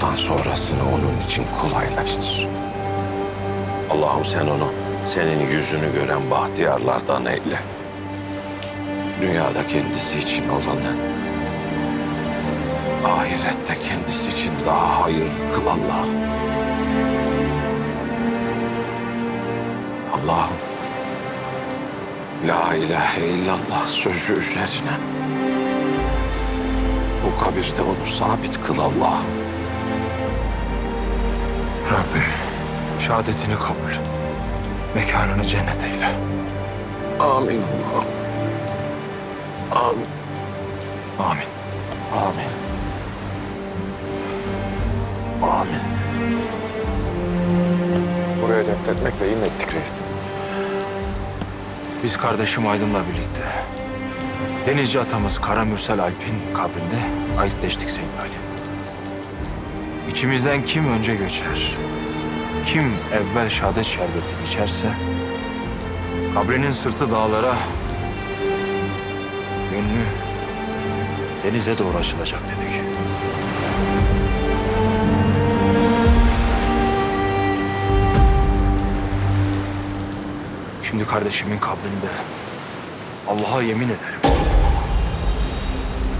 Bundan sonrasını onun için kolaylaştır. Allah'ım sen onu senin yüzünü gören bahtiyarlardan eyle. Dünyada kendisi için olanı, ahirette kendisi için daha hayırlı kıl Allah'ım. Allah'ım, La ilahe illallah sözü üzerine bu kabirde onu sabit kıl Allah'ım. Rabbim şehadetini kabul. Mekanını cennet eyle. Amin Allah'ım. Amin. Amin. Amin. Amin. Buraya defnetmekle iyi mi ettik reis? Biz kardeşim Aydın'la birlikte denizci atamız Kara Mürsel Alp'in kabrinde ayıtleştik Seyyid Ali. İçimizden kim önce göçer, kim evvel şehadet şerbetini içerse, kabrinin sırtı dağlara, gönlü denize doğru açılacak dedik. Şimdi kardeşimin kabrinde Allah'a yemin ederim.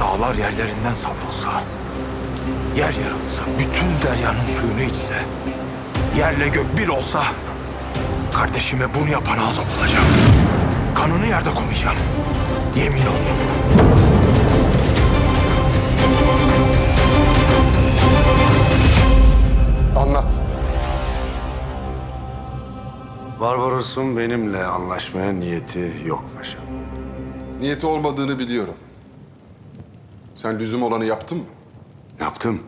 Dağlar yerlerinden savrulsa, yer yarılsa, bütün deryanın suyunu içse, yerle gök bir olsa, kardeşime bunu yapan azap olacak. Kanını yerde koyacağım. Yemin olsun. Barbaros'un benimle anlaşmaya niyeti yok paşam. Niyeti olmadığını biliyorum. Sen lüzum olanı yaptın mı? Yaptım.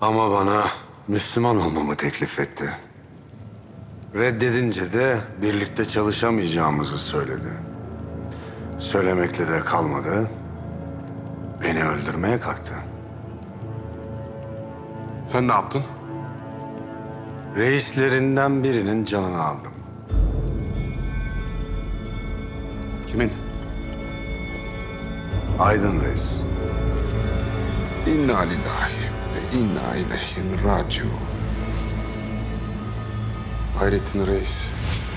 Ama bana Müslüman olmamı teklif etti. Reddedince de birlikte çalışamayacağımızı söyledi. Söylemekle de kalmadı. Beni öldürmeye kalktı. Sen ne yaptın? Reislerinden birinin canını aldım. Kimin? Aydın Reis. İnna lillahi ve inna ileyhi raciun. Hayrettin Reis,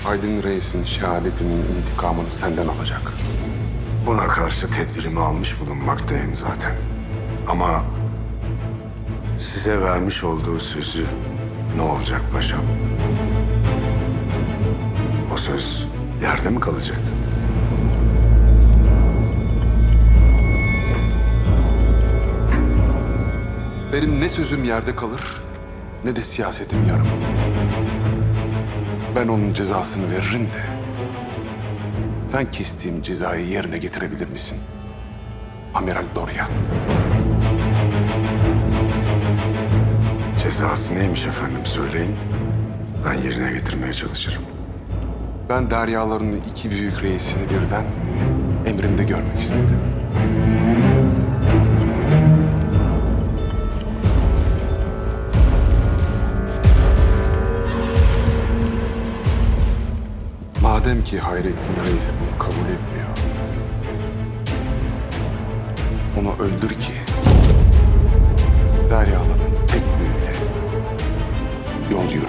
Aydın Reis'in şehadetinin intikamını senden alacak. Buna karşı tedbirimi almış bulunmaktayım zaten. Ama size vermiş olduğu sözü ne olacak paşam? O söz yerde mi kalacak? Benim ne sözüm yerde kalır ne de siyasetim yarım. Ben onun cezasını veririm de sen kestiğim cezayı yerine getirebilir misin? Amiral Dorian. Cezası neymiş efendim söyleyin. Ben yerine getirmeye çalışırım. Ben deryaların iki büyük reisini birden emrimde görmek istedim. Madem ki Hayrettin Reis bunu kabul etmiyor. Onu öldür ki deryaların tek büyüğüne yol yürüyelim.